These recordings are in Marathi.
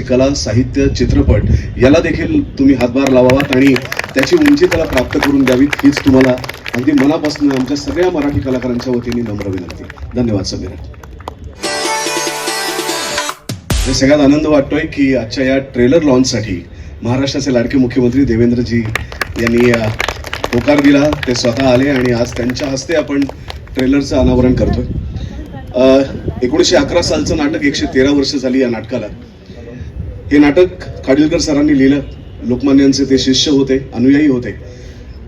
कला साहित्य चित्रपट याला देखील तुम्ही हातभार लावावात आणि त्याची उंची त्याला प्राप्त करून द्यावीत हीच तुम्हाला अगदी मनापासून आमच्या सगळ्या मराठी कलाकारांच्या वतीने नम्र विनंती. धन्यवाद समीरा. सगळ्यात आनंद वाटतोय की आजच्या या ट्रेलर लॉन्चसाठी महाराष्ट्राचे लाडके मुख्यमंत्री देवेंद्रजी यांनी होकार दिला. ते स्वतः आले आणि आज त्यांच्या हस्ते आपण ट्रेलरचं अनावरण करतोय. एकोणीसशे अकरा सालचं नाटक एकशे तेरा वर्ष झाली या नाटकाला. हे नाटक खाडिलकर सरांनी लिहिलं. लोकमान्यांचे ते शिष्य होते अनुयायी होते.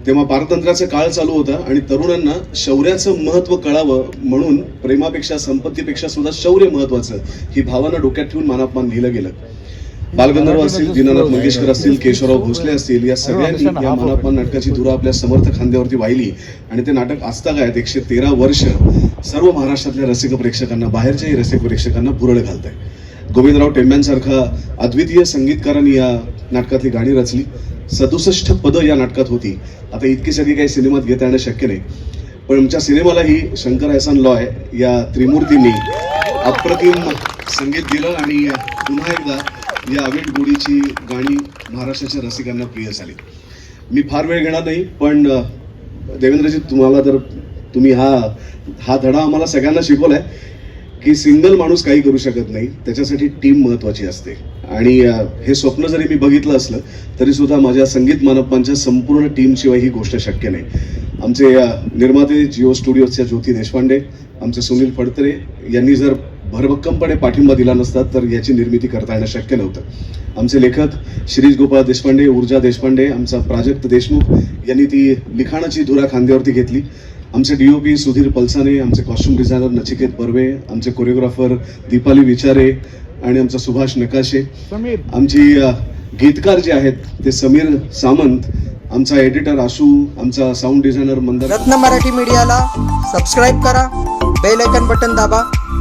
तेव्हा पारतंत्र्याचा काळ चालू होता आणि तरुणांना शौर्याचं महत्त्व कळावं म्हणून प्रेमापेक्षा संपत्तीपेक्षा सुद्धा शौर्य महत्वाचं ही भावना डोक्यात ठेवून मानापमान लिहिलं गेलं. बालगंधर्व असतील दीनानाथ मंगेशकर असतील केशवराव भोसले असतील या सगळ्यांनी या मानापमान नाटकाची धुरा आपल्या समर्थ खांद्यावरती वाहिली आणि ते नाटक आजतागायत एकशे तेरा वर्ष सर्व महाराष्ट्रातल्या रसिक प्रेक्षकांना बाहेरच्याही रसिक प्रेक्षकांना भुरळ घालत आहे गोविंदराव टेंब्यांसारखा अद्वितीय संगीतकारांनी या नाटकातली गाणी रचली. सदुसष्ट पदं या नाटकात होती. आता इतकी सगळी काही सिनेमात घेता येणं शक्य नाही. पण आमच्या सिनेमालाही शंकर एहसान लॉय या त्रिमूर्तींनी अप्रतिम संगीत दिलं आणि पुन्हा एकदा या अवीट गोडीची गाणी महाराष्ट्राच्या रसिकांना प्रिय झाली. मी फार वेळ घेणार नाही पण देवेंद्रजी तुम्हाला तर तुम्ही हा हा धडा आम्हाला सगळ्यांना शिकवलाय की सिंगल माणूस काही करू शकत नाही त्याच्यासाठी टीम महत्वाची असते. आणि हे स्वप्न जरी मी बघितलं असलं तरी सुद्धा माझ्या संगीत मानपांच्या संपूर्ण टीमशिवाय ही गोष्ट शक्य नाही. आमचे निर्माते जिओ स्टुडिओच्या ज्योती देशपांडे आमचे सुनील फडतरे यांनी जर भरभक्कमपणे पाठिंबा दिला नसता तर याची निर्मिती करता येणं शक्य नव्हतं. आमचे लेखक शिरीष गोपाळ देशपांडे ऊर्जा देशपांडे आमचा प्राजक्त देशमुख यांनी ती लिखाणाची धुरा खांद्यावरती घेतली. आमचे डीओपी सुधीर पलसाने आमचे कॉस्ट्युम डिझायनर नचिकेत बर्वे आमचे कोरिओग्राफर दीपाली विचारे आणि आमचा सुभाष नकाशे. आमची गीतकार जे आहेत ते समीर सामंत आमचा एडिटर आशू आमचा साऊंड डिझायनर मंदार. रत्न मराठी मीडियाला सबस्क्राईब करा बेल आयकन बटन दाबा.